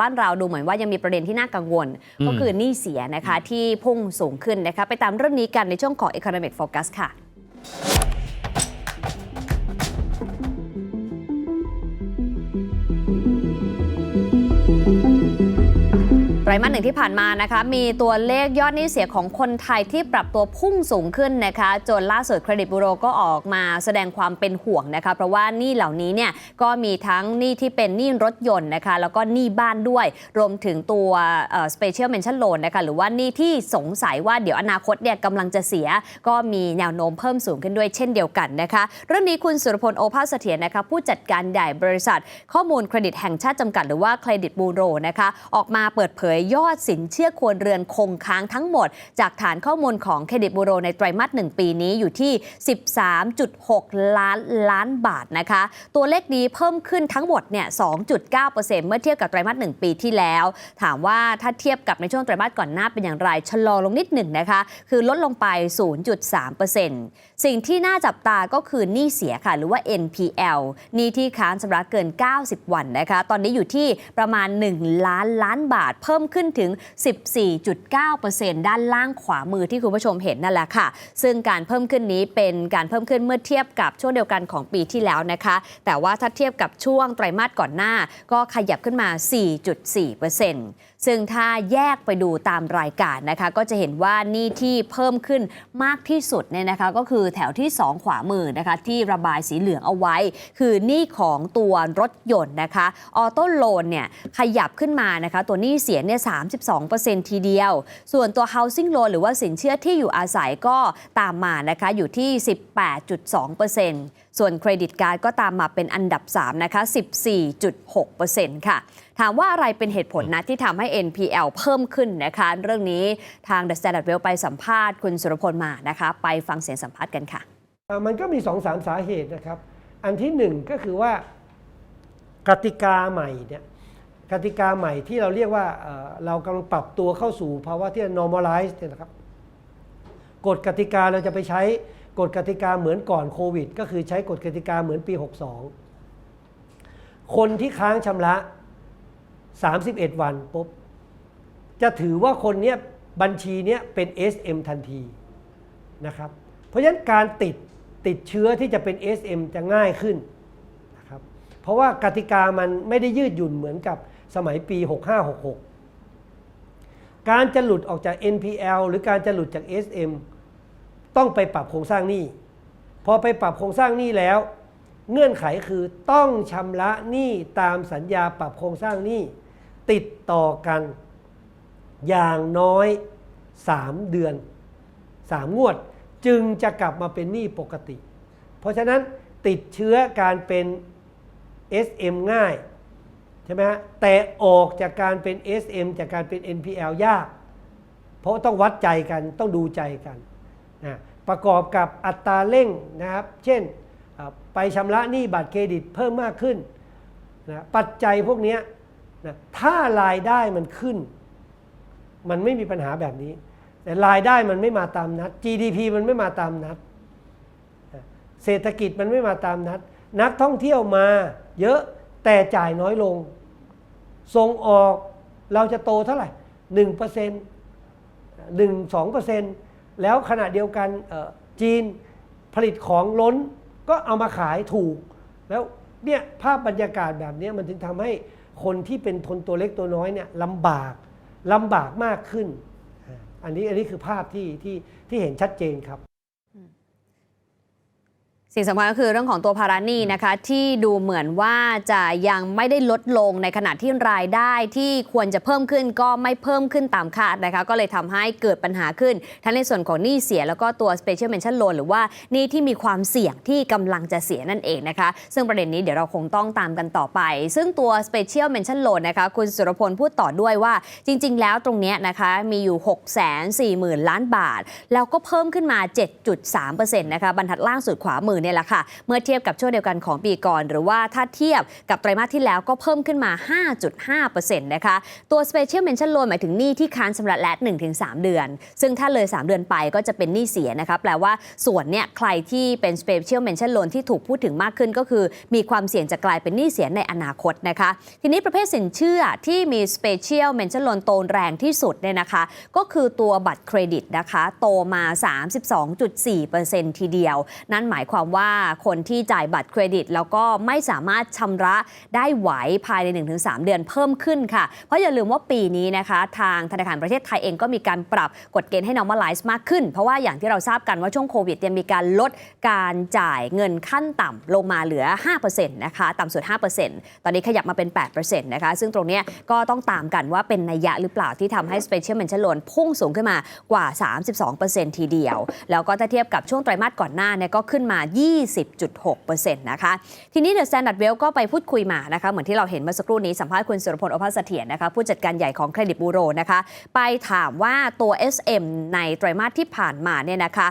บ้านเราดูเหมือนว่ายังมีประเด็นที่น่ากังวลอืมก็คือหนี้เสียนะคะที่พุ่งสูงขึ้นนะคะไปตามเรื่องนี้กันในช่วงของ Economic Focus ค่ะ ไตรมาสหนึ่งที่ผ่านมานะคะมีตัวเลขยอดหนี้เสียของคนไทยที่ปรับตัวพุ่งสูงขึ้นนะคะจนล่าสุดเครดิตบูโรก็ออกมาแสดงความเป็นห่วงนะคะเพราะว่าหนี้เหล่านี้เนี่ยก็มีทั้งหนี้ที่เป็นหนี้รถยนต์นะคะแล้วก็หนี้บ้านด้วย รวมถึงตัวเอ่อ special mention loan นะคะหรือว่าหนี้ที่สงสัยว่าเดี๋ยวอนาคตเนี่ยกำลังจะเสีย ก็มีแนวโน้มเพิ่มสูงขึ้นด้วยเช่นเดียวกันนะคะเรื่องนี้คุณสุรพลโอภาสเสถียรนะคะผู้จัดการใหญ่บริษัท ข้อมูลเครดิตแห่งชาติจำกัดหรือว่าเครดิตบูโรนะคะออกมาเปิดเผยยอดสินเชื่อครัวเรือนคงค้างทั้งหมด จากฐานข้อมูลของเครดิตบูโรในไตรมาส 1 ปีนี้อยู่ที่ 13.6 ล้านล้านบาทนะคะ ตัวเลขนี้เพิ่มขึ้นทั้งหมดเนี่ย 2.9%เมื่อเทียบกับไตรมาส 1 ปีที่แล้ว ถามว่าถ้าเทียบกับในช่วงไตรมาสก่อนหน้าเป็นอย่างไร ชะลอลงนิดหนึ่งนะคะ คือลดลงไป 0.3%สิ่งที่น่าจับตาก็คือหนี้เสียค่ะ หรือว่า NPL หนี้ที่ค้างชำระเกิน 90 วันนะคะ ตอนนี้อยู่ที่ประมาณ 1 ล้านล้านบาทเพิ่มขึ้นถึง 14.9%ด้านล่างขวามือที่คุณผู้ชมเห็นนั่นแหละค่ะ ซึ่งการเพิ่มขึ้นนี้เป็นการเพิ่มขึ้นเมื่อเทียบกับช่วงเดียวกันของปีที่แล้วนะคะ แต่ว่าถ้าเทียบกับช่วงไตรมาสก่อนหน้า ก็ขยับขึ้นมา 4.4%ซึ่งถ้าแยกไปดูตามรายการนะคะ ก็จะเห็นว่าหนี่ที่เพิ่มขึ้นมากที่สุดเนี่ยนะคะ ก็คือแถวที่ 2 ขวามือนะคะ ที่ระบายสีเหลืองเอาไว้ คือหนี้ของตัวรถยนต์นะคะออโต้โลนเนี่ยขยับขึ้นมานะคะตัวหนี้เสียเนี่ย32%ทีเดียว ส่วนตัว housing loan หรือว่าสินเชื่อที่อยู่อาศัยก็ตามมานะคะอยู่ที่ 18.2% ส่วนเครดิตการ์ดก็ตามมาเป็นอันดับ 3 นะคะ 14.6%ค่ะ ถามว่าอะไรเป็นเหตุผลนะที่ทำให้ NPL เพิ่มขึ้นนะคะ เรื่องนี้ทาง The Standard Well ไปสัมภาษณ์คุณสุรพลมานะคะ ไปฟังเสียงสัมภาษณ์กันค่ะอ่ามันก็มีสองสามสาเหตุนะครับ อันที่หนึ่งก็คือว่ากติกาใหม่เนี่ยกติกาใหม่ที่เราเรียกว่าเอ่อเรากำลังปรับตัวเข้าสู่ภาวะที่ normalize เนี่ยนะครับกฎกติกาเราจะไปใช้ กฎกติกาเหมือนก่อนโควิด ก็คือใช้กฎกติกาเหมือนปี 62 คนที่ค้างชำระ 31 วันปุ๊บจะถือว่าคนเนี้ยบัญชีเนี้ยเป็น SM ทันทีนะครับ เพราะฉะนั้นการติดติดเชื้อที่จะเป็น SM จะง่ายขึ้นนะครับ เพราะว่ากติกามันไม่ได้ยืดหยุ่นเหมือนกับสมัยปี 6566 การจะหลุดออกจาก NPL หรือการจะหลุดจาก SM ต้องไปปรับโครงสร้างหนี้ พอไปปรับโครงสร้างหนี้แล้ว เงื่อนไขคือต้องชำระหนี้ตามสัญญาปรับโครงสร้างหนี้ติดต่อกันอย่างน้อย 3 เดือน 3 งวดจึงจะกลับมาเป็นหนี้ปกติ เพราะฉะนั้นติดเชื้อการเป็น SM ง่ายใช่ไหมฮะแต่ออกจากการเป็น SM จากการเป็น NPL ยาก เพราะต้องวัดใจกันต้องดูใจกัน นะประกอบกับอัตราเร่งนะครับ เช่นไปชำระหนี้บัตรเครดิตเพิ่มมากขึ้นนะปัจจัยพวกนี้นะถ้ารายได้มันขึ้น มันไม่มีปัญหาแบบนี้ แต่รายได้มันไม่มาตามนัด GDP มันไม่มาตามนัด เศรษฐกิจมันไม่มาตามนัด นักท่องเที่ยวมาเยอะแต่จ่ายน้อยลง ส่งออกเราจะโตเท่าไหร่หนึ่งเปอร์เซ็นต์หนึ่งสองเปอร์เซ็นต์ แล้วขณะเดียวกันจีนผลิตของล้นก็เอามาขายถูก แล้วเนี่ยภาพบรรยากาศแบบนี้มันถึงทำให้คนที่เป็นทนตัวเล็กตัวน้อยเนี่ยลำบากลำบากมากขึ้น อันนี้อันนี้คือภาพที่ที่ที่เห็นชัดเจนครับ สิ่งสำคัญก็คือเรื่องของตัวภาระหนี้นะคะที่ดูเหมือนว่าจะยังไม่ได้ลดลงในขณะที่รายได้ที่ควรจะเพิ่มขึ้นก็ไม่เพิ่มขึ้นตามคาดนะคะก็เลยทำให้เกิดปัญหาขึ้น ทั้งในส่วนของหนี้เสียแล้วก็ตัว special mention loan หรือว่าหนี้ที่มีความเสี่ยงที่กำลังจะเสียนั่นเองนะคะซึ่งประเด็นนี้เดี๋ยวเราคงต้องตามกันต่อไป ซึ่งตัว special mention loan นะคะคุณสุรพลพูดต่อด้วยว่าจริง ๆ แล้วตรงเนี้ยนะคะมีอยู่ 6 4 0 0 0 0 ล้านบาท แล้วก็เพิ่มขึ้นมา 7.3%นะคะบรรทัดล่างสุดขวามือเนี่ยแหละค่ะ เมื่อเทียบกับช่วงเดียวกันของปีก่อน หรือว่าถ้าเทียบกับไตรมาสที่แล้วก็เพิ่มขึ้นมา 5.5%นะคะ ตัว Special Mention Loan หมายถึงหนี้ที่ค้างชำระและ 1-3 เดือน ซึ่งถ้าเลย 3 เดือนไปก็จะเป็นหนี้เสียนะคะแปลว่าส่วนเนี่ยใครที่เป็น Special Mention Loan ที่ถูกพูดถึงมากขึ้นก็คือ มีความเสี่ยงจะกลายเป็นหนี้เสียในอนาคตนะคะ ทีนี้ประเภทสินเชื่อที่มี Special Mention Loan โตแรงที่สุดเนี่ยนะคะ ก็คือตัวบัตรเครดิตนะคะ โตมา 32.4%ทีเดียว นั่นหมายความว่าว่าคนที่จ่ายบัตรเครดิต แล้วก็ไม่สามารถชำระได้ไหวภายใน 1-3 เดือนเพิ่มขึ้นค่ะ เพราะอย่าลืมว่าปีนี้นะคะทางธนาคารประเทศไทยเองก็มีการปรับกฎเกณฑ์ให้ normalize มากขึ้น เพราะว่าอย่างที่เราทราบกันว่าช่วงโควิดเนี่ยมีการลดการจ่ายเงินขั้นต่ำลงมาเหลือ 5%นะคะต่ำสุด 5%ตอนนี้ขยับมาเป็น 8%นะคะซึ่งตรงนี้ก็ต้องตามกันว่าเป็นนัยยะหรือเปล่าที่ทำให้ Special Mention Loan พุ่งสูงขึ้นมากว่า 32%ทีเดียว แล้วก็ถ้าเทียบกับช่วงไตรมาสก่อนหน้าเนี่ยก็ขึ้นมา20.6%นะคะทีนี้ The Standard Well ก็ไปพูดคุยมานะคะเหมือนที่เราเห็นเมื่อสักครู่นี้สัมภาษณ์คุณสุรพลโอภาสเสถียรนะคะผู้จัดการใหญ่ของเครดิตบูโรนะคะไปถามว่าตัว SM ในไตรมาสที่ผ่านมาเนี่ยนะคะ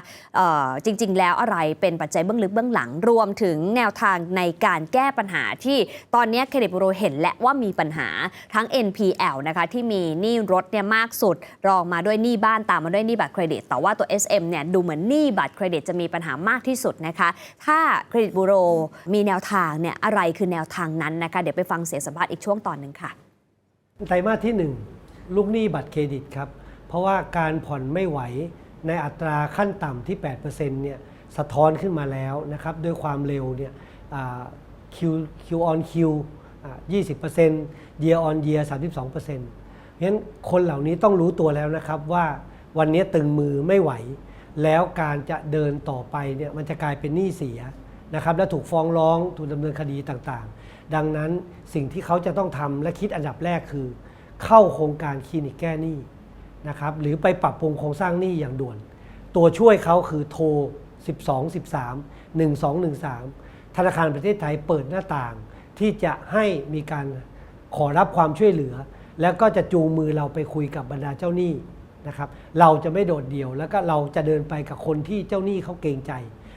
จริง ๆ แล้วอะไรเป็นปัจจัยเบื้องลึกเบื้องหลังรวมถึงแนวทางในการแก้ปัญหาที่ตอนนี้เครดิตบูโรเห็นและว่ามีปัญหาทั้ง NPL นะคะที่มีหนี้รถเนี่ยมากสุด รองมาด้วยหนี้บ้านตามมาด้วยหนี้บัตรเครดิต แต่ว่าตัว SM เนี่ยดูเหมือนหนี้บัตรเครดิตจะมีปัญหามากที่สุดนะคะถ้าเครดิตบูโรมีแนวทางเนี่ยอะไรคือแนวทางนั้นนะคะเดี๋ยวไปฟังเสียงสัมภาษณ์อีกช่วงตอนหนึ่งค่ะไตรมาสที่ 1 ลูกหนี้บัตรเครดิตครับ เพราะว่าการผ่อนไม่ไหวในอัตราขั้นต่ำที่ 8%เนี่ยสะท้อนขึ้นมาแล้วนะครับด้วยความเร็วเนี่ยอ่า Q Q on Q อ่า20% year on year 32%เพราะฉะนั้นคนเหล่านี้ต้องรู้ตัวแล้วนะครับว่าวันนี้ตึงมือไม่ไหว แล้วการจะเดินต่อไปเนี่ยมันจะกลายเป็นหนี้เสียนะครับและถูกฟ้องร้องถูกดำเนินคดีต่างๆ ดังนั้นสิ่งที่เขาจะต้องทำและคิดอันดับแรกคือ เข้าโครงการคลินิกแก้หนี้นะครับหรือไปปรับปรุงโครงสร้างหนี้อย่างด่วน ตัวช่วยเขาคือโทร 12 13 1213 ธนาคารประเทศไทยเปิดหน้าต่าง ที่จะให้มีการขอรับความช่วยเหลือ แล้วก็จะจูงมือเราไปคุยกับบรรดาเจ้าหนี้ นะครับเราจะไม่โดดเดี่ยวแล้วก็เราจะเดินไปกับคนที่เจ้าหนี้เขาเกรงใจ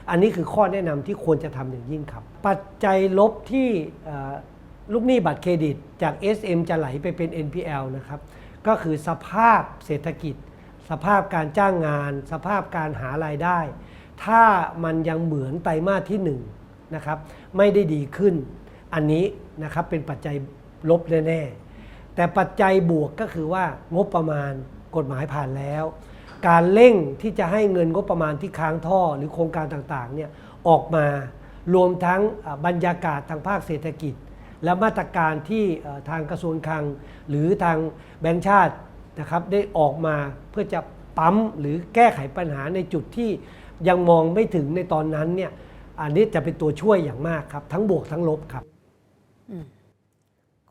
อันนี้คือข้อแนะนำที่ควรจะทำอย่างยิ่งครับ ปัจจัยลบที่ลูกหนี้บัตรเครดิตจาก SM จะไหลไปเป็น NPL นะครับก็คือสภาพเศรษฐกิจ สภาพการจ้างงาน สภาพการหารายได้ ถ้ามันยังเหมือนไตรมาสที่1นะครับไม่ได้ดีขึ้น อันนี้นะครับเป็นปัจจัยลบแน่ๆแต่ปัจจัยบวกก็คือว่างบประมาณ กฎหมายผ่านแล้ว การเร่งที่จะให้เงินงบประมาณที่ค้างท่อหรือโครงการต่างๆเนี่ยออกมารวมทั้งบรรยากาศทางภาคเศรษฐกิจ และมาตรการที่ทางกระทรวงคลัง หรือทางแบงก์ชาตินะครับได้ออกมาเพื่อจะปั๊มหรือแก้ไขปัญหาในจุดที่ยังมองไม่ถึงในตอนนั้นเนี่ยอันนี้จะเป็นตัวช่วยอย่างมากครับ ทั้งบวกทั้งลบครับ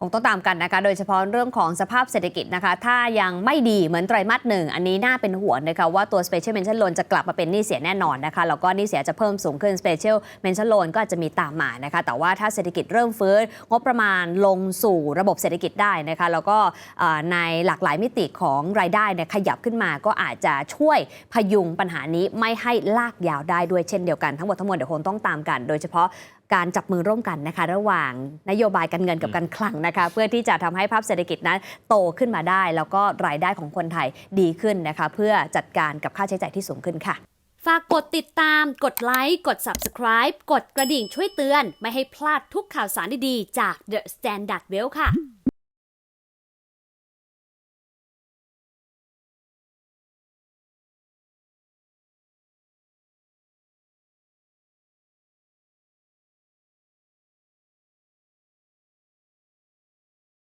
คงต้องตามกันนะคะ โดยเฉพาะเรื่องของสภาพเศรษฐกิจนะคะ ถ้ายังไม่ดีเหมือนไตรมาสหนึ่ง อันนี้น่าเป็นห่วงนะคะว่าตัว Special Mention Loan จะกลับมาเป็นหนี้เสียแน่นอนนะคะ แล้วก็หนี้เสียจะเพิ่มสูงขึ้น Special Mention Loan ก็อาจจะมีตามมานะคะ แต่ว่าถ้าเศรษฐกิจเริ่มฟื้น งบประมาณลงสู่ระบบเศรษฐกิจได้นะคะ แล้วก็ในหลากหลายมิติของรายได้เนี่ยขยับขึ้นมา ก็อาจจะช่วยพยุงปัญหานี้ไม่ให้ลากยาวได้ด้วยเช่นเดียวกัน ทั้งหมดทั้งมวลเดี๋ยวคงต้องตามกัน โดยเฉพาะ การจับมือร่วมกันนะคะ ระหว่างนโยบายการเงินกับการคลังนะคะ เพื่อที่จะทำให้ภาพเศรษฐกิจนั้นโตขึ้นมาได้ แล้วก็รายได้ของคนไทยดีขึ้นนะคะ เพื่อจัดการกับค่าใช้จ่ายที่สูงขึ้นค่ะ ฝากกดติดตาม กดไลค์กด Subscribe กดกระดิ่งช่วยเตือน ไม่ให้พลาดทุกข่าวสารดีๆจาก The Standard Well ค่ะ